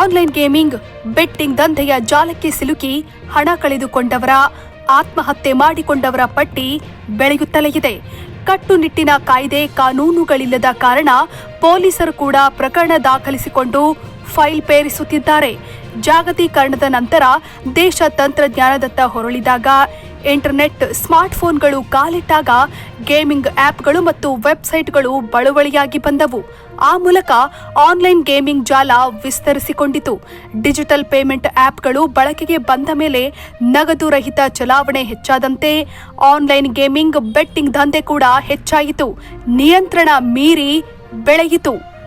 Online gaming, betting ದಂಧೆಯ ಜಾಲಕ್ಕೆ ಸಿಲುಕಿ ಹಣ ಕಳೆದುಕೊಂಡವರ, ಆತ್ಮಹತ್ಯೆ ಮಾಡಿಕೊಂಡವರ ಪಟ್ಟಿ ಬೆಳೆಯುತ್ತಲೇ ಇದೆ. ಕಟ್ಟುನಿಟ್ಟಿನ ಕಾಯ್ದೆ ಕಾನೂನುಗಳಿಲ್ಲದ ಕಾರಣ ಪೊಲೀಸರು ಕೂಡ ಪ್ರಕರಣ ದಾಖಲಿಸಿಕೊಂಡು ಫೈಲ್ ಪೇರಿಸುತ್ತಿದ್ದಾರೆ. ಜಾಗತೀಕರಣದ ನಂತರ ದೇಶ ತಂತ್ರಜ್ಞಾನದತ್ತ ಹೊರಳಿದಾಗ ಇಂಟರ್ನೆಟ್ ಸ್ಮಾರ್ಟ್ಫೋನ್ಗಳು ಕಾಲಿಟ್ಟಾಗ ಗೇಮಿಂಗ್ ಆ್ಯಪ್ಗಳು ಮತ್ತು ವೆಬ್ಸೈಟ್ಗಳು ಬಳುವಳಿಯಾಗಿ ಬಂದವು. ಆ ಮೂಲಕ ಆನ್ಲೈನ್ ಗೇಮಿಂಗ್ ಜಾಲ ವಿಸ್ತರಿಸಿಕೊಂಡಿತು. ಡಿಜಿಟಲ್ ಪೇಮೆಂಟ್ ಆ್ಯಪ್ಗಳು ಬಳಕೆಗೆ ಬಂದ ಮೇಲೆ ನಗದು ರಹಿತ ಚಲಾವಣೆ ಹೆಚ್ಚಾದಂತೆ ಆನ್ಲೈನ್ ಗೇಮಿಂಗ್ ಬೆಟ್ಟಿಂಗ್ ದಂಧೆ ಕೂಡ ಹೆಚ್ಚಾಯಿತು. ನಿಯಂತ್ರಣ ಮೀರಿ ಬೆಳೆಯಿತು.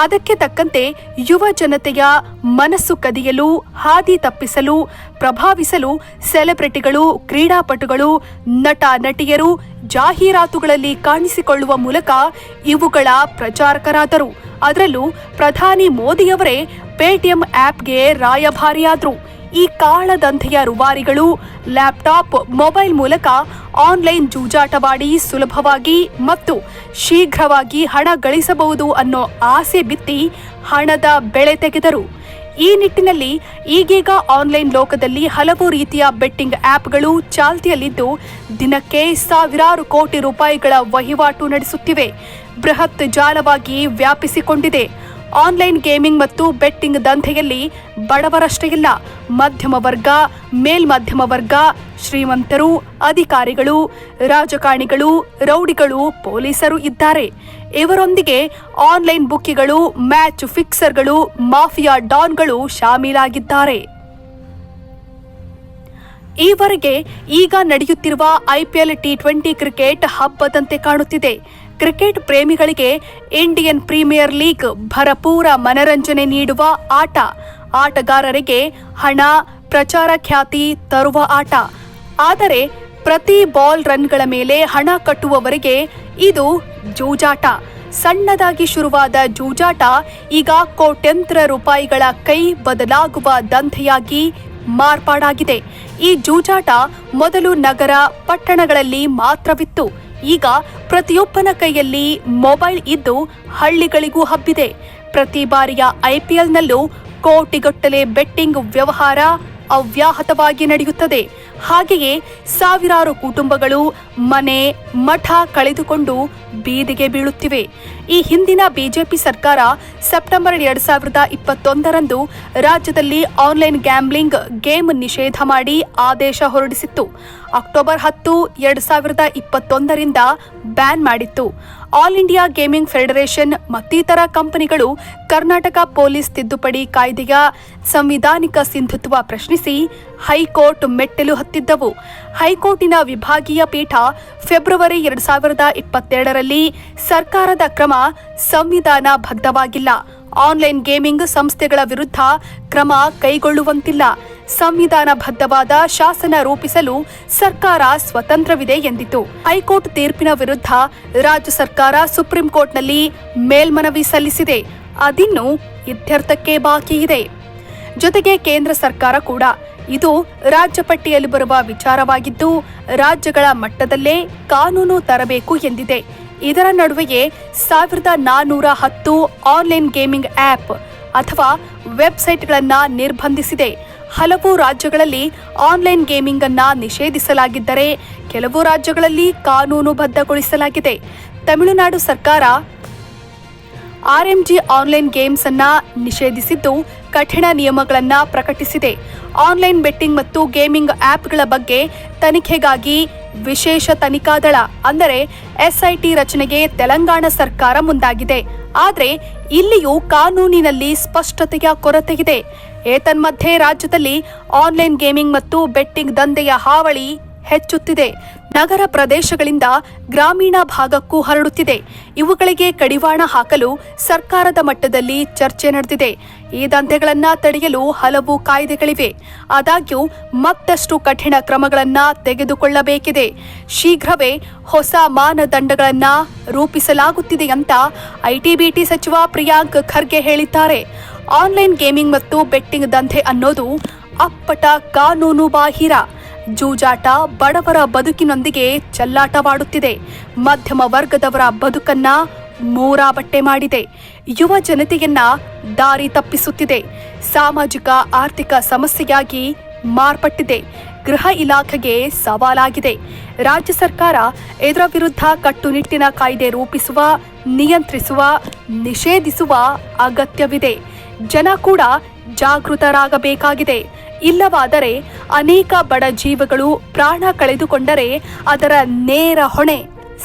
ಅದಕ್ಕೆ ತಕ್ಕಂತೆ ಯುವ ಜನತೆಯ ಮನಸ್ಸು ಕದಿಯಲು, ಹಾದಿ ತಪ್ಪಿಸಲು, ಪ್ರಭಾವಿಸಲು ಸೆಲೆಬ್ರಿಟಿಗಳು, ಕ್ರೀಡಾಪಟುಗಳು ನಟ ನಟಿಯರು ಜಾಹೀರಾತುಗಳಲ್ಲಿ ಕಾಣಿಸಿಕೊಳ್ಳುವ ಮೂಲಕ ಇವುಗಳ ಪ್ರಚಾರಕರಾದರು. ಅದರಲ್ಲೂ ಪ್ರಧಾನಿ ಮೋದಿಯವರೇ ಪೇಟಿಎಂ ಆಪ್ಗೆ ರಾಯಭಾರಿಯಾದರು. ಈ ಕಾಳದಂಧೆಯ ರುವಾರಿಗಳು, ಲ್ಯಾಪ್ಟಾಪ್, ಮೊಬೈಲ್ ಮೂಲಕ ಆನ್ಲೈನ್ ಜೂಜಾಟವಾಡಿ ಸುಲಭವಾಗಿ ಮತ್ತು ಶೀಘ್ರವಾಗಿ ಹಣ ಗಳಿಸಬಹುದು ಅನ್ನೋ ಆಸೆ ಬಿತ್ತಿ ಹಣದ ಬೆಳೆ ತೆಗೆದರು. ಈ ನಿಟ್ಟಿನಲ್ಲಿ ಈಗೀಗ ಆನ್ಲೈನ್ ಲೋಕದಲ್ಲಿ ಹಲವು ರೀತಿಯ ಬೆಟ್ಟಿಂಗ್ ಆಪ್ಗಳು ಚಾಲ್ತಿಯಲ್ಲಿದ್ದು, ದಿನಕ್ಕೆ ಸಾವಿರಾರು ಕೋಟಿ ರೂಪಾಯಿಗಳ ವಹಿವಾಟು ನಡೆಸುತ್ತಿವೆ. ಬೃಹತ್ ಜಾಲವಾಗಿ ವ್ಯಾಪಿಸಿಕೊಂಡಿದೆ. ಆನ್ಲೈನ್ ಗೇಮಿಂಗ್ ಮತ್ತು ಬೆಟ್ಟಿಂಗ್ ದಂಧೆಯಲ್ಲಿ ಬಡವರಷ್ಟೇ ಇಲ್ಲ. ಮಧ್ಯಮ ವರ್ಗ, ಮೇಲ್ಮಧ್ಯಮ ವರ್ಗ, ಶ್ರೀಮಂತರು, ಅಧಿಕಾರಿಗಳು, ರಾಜಕಾರಣಿಗಳು, ರೌಡಿಗಳು, ಪೊಲೀಸರು ಇದ್ದಾರೆ. ಇವರೊಂದಿಗೆ ಆನ್ಲೈನ್ ಬುಕ್ಕಿಗಳು, ಮ್ಯಾಚ್ ಫಿಕ್ಸರ್ಗಳು, ಮಾಫಿಯಾ ಡಾನ್ಗಳು ಶಾಮೀಲಾಗಿದ್ದಾರೆ. ಈವರೆಗೆ ಈಗ ನಡೆಯುತ್ತಿರುವ ಐಪಿಎಲ್ ಟಿ ಟ್ವೆಂಟಿ ಕ್ರಿಕೆಟ್ ಹಬ್ಬದಂತೆ ಕಾಣುತ್ತಿದೆ. ಕ್ರಿಕೆಟ್ ಪ್ರೇಮಿಗಳಿಗೆ ಇಂಡಿಯನ್ ಪ್ರೀಮಿಯರ್ ಲೀಗ್ ಭರಪೂರ ಮನರಂಜನೆ ನೀಡುವ ಆಟ. ಆಟಗಾರರಿಗೆ ಹಣ, ಪ್ರಚಾರ ಖ್ಯಾತಿ ತರುವ ಆಟ. ಆದರೆ ಪ್ರತಿ ಬಾಲ್ ರನ್ಗಳ ಮೇಲೆ ಹಣ ಕಟ್ಟುವವರಿಗೆ ಇದು ಜೂಜಾಟ. ಸಣ್ಣದಾಗಿ ಶುರುವಾದ ಜೂಜಾಟ ಈಗ ಕೋಟ್ಯಂತರ ರೂಪಾಯಿಗಳ ಕೈ ಬದಲಾಗುವ ದಂಧೆಯಾಗಿ ಮಾರ್ಪಾಡಾಗಿದೆ. ಈ ಜೂಜಾಟ ಮೊದಲು ನಗರ ಪಟ್ಟಣಗಳಲ್ಲಿ ಮಾತ್ರವಿತ್ತು. ಈಗ ಪ್ರತಿಯೊಬ್ಬನ ಕೈಯಲ್ಲಿ ಮೊಬೈಲ್ ಇದ್ದು ಹಳ್ಳಿಗಳಿಗೂ ಹಬ್ಬಿದೆ. ಪ್ರತಿ ಬಾರಿಯ ಐಪಿಎಲ್ನಲ್ಲೂ ಕೋಟಿಗಟ್ಟಲೆ ಬೆಟ್ಟಿಂಗ್ ವ್ಯವಹಾರ ಅವ್ಯಾಹತವಾಗಿ ನಡೆಯುತ್ತದೆ. ಹಾಗೆಯೇ ಸಾವಿರಾರು ಕುಟುಂಬಗಳು ಮನೆ, ಮಠ ಕಳೆದುಕೊಂಡು ಬೀದಿಗೆ ಬೀಳುತ್ತಿವೆ. ಈ ಹಿಂದಿನ ಬಿಜೆಪಿ ಸರ್ಕಾರ ಸೆಪ್ಟೆಂಬರ್ ಎರಡು ಸಾವಿರದ ಇಪ್ಪತ್ತೊಂದರಂದು ರಾಜ್ಯದಲ್ಲಿ ಆನ್ಲೈನ್ ಗ್ಯಾಂಬ್ಲಿಂಗ್ ಗೇಮ್ ನಿಷೇಧ ಮಾಡಿ ಆದೇಶ ಹೊರಡಿಸಿತ್ತು. ಅಕ್ಟೋಬರ್ ಹತ್ತು ಎರಡು ಸಾವಿರದ ಇಪ್ಪತ್ತೊಂದರಿಂದ ಬ್ಯಾನ್ ಮಾಡಿತ್ತು. ಆಲ್ ಇಂಡಿಯಾ ಗೇಮಿಂಗ್ ಫೆಡರೇಷನ್ ಮತ್ತಿತರ ಕಂಪನಿಗಳು ಕರ್ನಾಟಕ ಪೊಲೀಸ್ ತಿದ್ದುಪಡಿ ಕಾಯ್ದೆಯ ಸಂವಿಧಾನಿಕ ಸಿಂಧುತ್ವ ಪ್ರಶ್ನಿಸಿ ಹೈಕೋರ್ಟ್ ಮೆಟ್ಟಲು ಹತ್ತಿದ್ದವು ಹೈಕೋರ್ಟಿನ ವಿಭಾಗೀಯ ಪೀಠ ಫೆಬ್ರವರಿ ಎರಡ್ ಸಾವಿರದ ಇಪ್ಪತ್ತೆರಡರಲ್ಲಿ ಸರ್ಕಾರದ ಕ್ರಮ ಸಂವಿಧಾನ ಬದ್ಧವಾಗಿಲ್ಲ ಆನ್ಲೈನ್ ಗೇಮಿಂಗ್ ಸಂಸ್ಥೆಗಳ ವಿರುದ್ಧ ಕ್ರಮ ಕೈಗೊಳ್ಳುವಂತಿಲ್ಲ. ಸಂವಿಧಾನಬದ್ಧವಾದ ಶಾಸನ ರೂಪಿಸಲು ಸರ್ಕಾರ ಸ್ವತಂತ್ರವಿದೆ ಎಂದಿತು. ಹೈಕೋರ್ಟ್ ತೀರ್ಪಿನ ವಿರುದ್ಧ ರಾಜ್ಯ ಸರ್ಕಾರ ಸುಪ್ರೀಂ ಕೋರ್ಟ್ನಲ್ಲಿ ಮೇಲ್ಮನವಿ ಸಲ್ಲಿಸಿದೆ. ಅದಿನ್ನು ಇತ್ಯರ್ಥಕ್ಕೆ ಬಾಕಿ ಇದೆ ಜೊತೆಗೆ ಕೇಂದ್ರ ಸರ್ಕಾರ ಕೂಡ ಇದು ರಾಜ್ಯ ಪಟ್ಟಿಯಲ್ಲಿ ಬರುವ ವಿಚಾರವಾಗಿದ್ದು, ರಾಜ್ಯಗಳ ಮಟ್ಟದಲ್ಲೇ ಕಾನೂನು ತರಬೇಕು ಎಂದಿದೆ. ಇದರ ನಡುವೆಯೇ ಸಾವಿರದ ನಾನ್ನೂರ ಹತ್ತು ಆನ್ಲೈನ್ ಗೇಮಿಂಗ್ ಆಪ್ ಅಥವಾ ವೆಬ್ಸೈಟ್ಗಳನ್ನು ನಿರ್ಬಂಧಿಸಿದೆ. ಹಲವು ರಾಜ್ಯಗಳಲ್ಲಿ ಆನ್ಲೈನ್ ಗೇಮಿಂಗ್ ಅನ್ನು ನಿಷೇಧಿಸಲಾಗಿದ್ದರೆ ಕೆಲವು ರಾಜ್ಯಗಳಲ್ಲಿ ಕಾನೂನುಬದ್ಧಗೊಳಿಸಲಾಗಿದೆ. ತಮಿಳುನಾಡು ಸರ್ಕಾರ ಆರ್ಎಂಜಿ ಆನ್ಲೈನ್ ಗೇಮ್ಸ್ ಅನ್ನ ನಿಷೇಧಿಸಿದ್ದು ಕಠಿಣ ನಿಯಮಗಳನ್ನು ಪ್ರಕಟಿಸಿದೆ. ಆನ್ಲೈನ್ ಬೆಟ್ಟಿಂಗ್ ಮತ್ತು ಗೇಮಿಂಗ್ ಆಪ್ಗಳ ಬಗ್ಗೆ ತನಿಖೆಗಾಗಿ ವಿಶೇಷ ತನಿಖಾ ದಳ, ಅಂದರೆ ಎಸ್ಐಟಿ ರಚನೆಗೆ ತೆಲಂಗಾಣ ಸರ್ಕಾರ ಮುಂದಾಗಿದೆ. ಆದರೆ ಇಲ್ಲಿಯೂ ಕಾನೂನಿನಲ್ಲಿ ಸ್ಪಷ್ಟತೆಯ ಕೊರತೆಯಿದೆ. ಏತನ್ಮಧ್ಯೆ ರಾಜ್ಯದಲ್ಲಿ ಆನ್ಲೈನ್ ಗೇಮಿಂಗ್ ಮತ್ತು ಬೆಟ್ಟಿಂಗ್ ದಂಧೆಯ ಹಾವಳಿ ಹೆಚ್ಚುತ್ತಿದೆ. ನಗರ ಪ್ರದೇಶಗಳಿಂದ ಗ್ರಾಮೀಣ ಭಾಗಕ್ಕೂ ಹರಡುತ್ತಿದೆ. ಇವುಗಳಿಗೆ ಕಡಿವಾಣ ಹಾಕಲು ಸರ್ಕಾರದ ಮಟ್ಟದಲ್ಲಿ ಚರ್ಚೆ ನಡೆದಿದೆ. ಈ ದಂಧೆಗಳನ್ನ ತಡೆಯಲು ಹಲವು ಕಾಯ್ದೆಗಳಿವೆ. ಆದಾಗ್ಯೂ ಮತ್ತಷ್ಟು ಕಠಿಣ ಕ್ರಮಗಳನ್ನ ತೆಗೆದುಕೊಳ್ಳಬೇಕಿದೆ. ಶೀಘ್ರವೇ ಹೊಸ ಮಾನದಂಡಗಳನ್ನ ರೂಪಿಸಲಾಗುತ್ತಿದೆ ಅಂತ ಐಟಿಬಿಟಿ ಸಚಿವ ಪ್ರಿಯಾಂಕ್ ಖರ್ಗೆ ಹೇಳಿದ್ದಾರೆ. ಆನ್ಲೈನ್ ಗೇಮಿಂಗ್ ಮತ್ತು ಬೆಟ್ಟಿಂಗ್ ದಂಧೆ ಅನ್ನೋದು ಅಪ್ಪಟ ಕಾನೂನು ಬಾಹಿರ ಜೂಜಾಟ ಬಡವರ ಬದುಕಿನೊಂದಿಗೆ ಚಲ್ಲಾಟವಾಡುತ್ತಿದೆ. ಮಧ್ಯಮ ವರ್ಗದವರ ಬದುಕನ್ನ ಮೂರಾ ಬಟ್ಟೆ ಮಾಡಿದೆ. ಯುವ ಜನತೆಯನ್ನ ದಾರಿ ತಪ್ಪಿಸುತ್ತಿದೆ. ಸಾಮಾಜಿಕ, ಆರ್ಥಿಕ ಸಮಸ್ಯೆಯಾಗಿ ಮಾರ್ಪಟ್ಟಿದೆ. ಗೃಹ ಇಲಾಖೆಗೆ ಸವಾಲಾಗಿದೆ. ರಾಜ್ಯ ಸರ್ಕಾರ ಇದರ ವಿರುದ್ಧ ಕಟ್ಟುನಿಟ್ಟಿನ ಕಾಯ್ದೆ ರೂಪಿಸುವ, ನಿಯಂತ್ರಿಸುವ, ನಿಷೇಧಿಸುವ ಅಗತ್ಯವಿದೆ. ಜನ ಕೂಡ ಜಾಗೃತರಾಗಬೇಕಾಗಿದೆ. ಇಲ್ಲವಾದರೆ ಅನೇಕ ಬಡ ಜೀವಗಳು ಪ್ರಾಣ ಕಳೆದುಕೊಂಡರೆ ಅದರ ನೇರ ಹೊಣೆ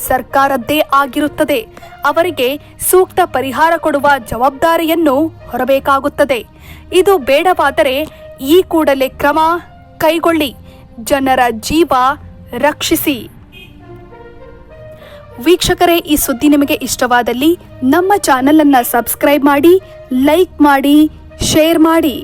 ಸರ್ಕಾರದ್ದೇ ಆಗಿರುತ್ತದೆ. ಅವರಿಗೆ ಸೂಕ್ತ ಪರಿಹಾರ ಕೊಡುವ ಜವಾಬ್ದಾರಿಯನ್ನು ಹೊರಬೇಕಾಗುತ್ತದೆ. ಇದು ಬೇಡವಾದರೆ ಈ ಕೂಡಲೇ ಕ್ರಮ ಕೈಗೊಳ್ಳಿ. ಜನರ ಜೀವ ರಕ್ಷಿಸಿ. ವೀಕ್ಷಕರೇ, ಈ ಸುದ್ದಿ ನಿಮಗೆ ಇಷ್ಟವಾದಲ್ಲಿ ನಮ್ಮ ಚಾನೆಲ್ ಅನ್ನ ಸಬ್ಸ್ಕ್ರೈಬ್ ಮಾಡಿ, ಲೈಕ್ ಮಾಡಿ ಶೇರ್ ಮಾಡಿ.